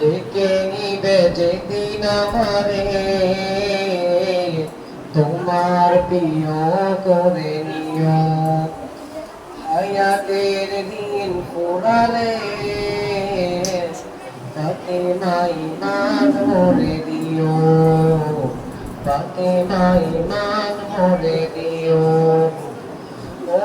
ডেকে নিবে যেদিন আমারে। তোমার প্রিয় করে নিও। হায়াতের দিন ফুরালে তাকে নাই মান ভরে দিও। তাকে নাই মান ভরে দিও। ও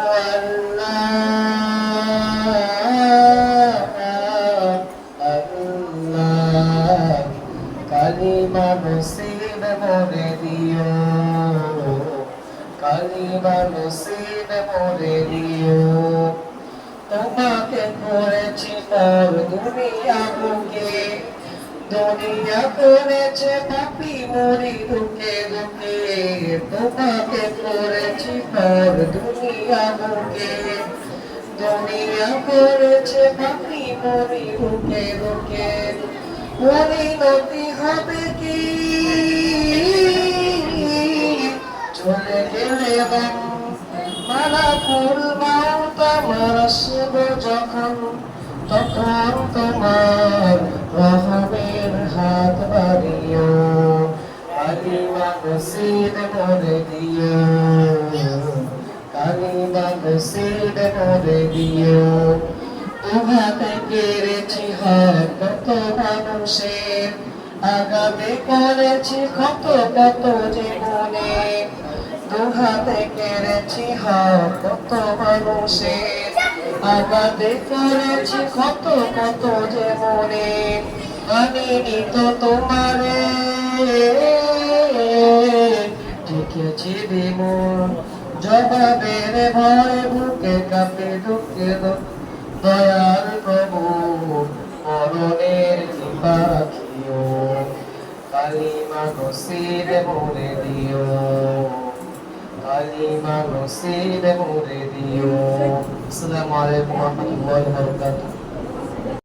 নসিব মরে দিও কালিমা নসিব মরে দিও তোমাকে করেছি পর দুনিয়া বুকে দুনিয়া করেছে পাপি মরি দুকে দুকে তোমাকে করেছি পর দুনিয়া বুকে দুনিয়া করেছে পাপি মরি দুকে দুকে পরিণতি হবে বাম মালাকুল মাউত আমার আসবে যখন তখন তোমার রহমের হাত বাড়িও কালিমা নসিব করে দিও কালিমা নসিব করে দিও তোমাকে কেড়েছি হাত কত মানুষের আগামী করেছি কত কত জীবনে দুহাতে কেড়েছি কত মানুষের আগামী করেছি কত কত জীবনে আনিনি তো তোমারে ঠিকেছি বিমন জবাবের ভয় বুকে কাঁপে দুঃখে দয়াল প্রভু মরণের পাখিও কালিমা নসিব মোরে দিও কালিমা নসিব মোরে দিও আসসালামু আলাইকুম ওয়া রাহমাতুল্লাহি ওয়া বারাকাতুহু।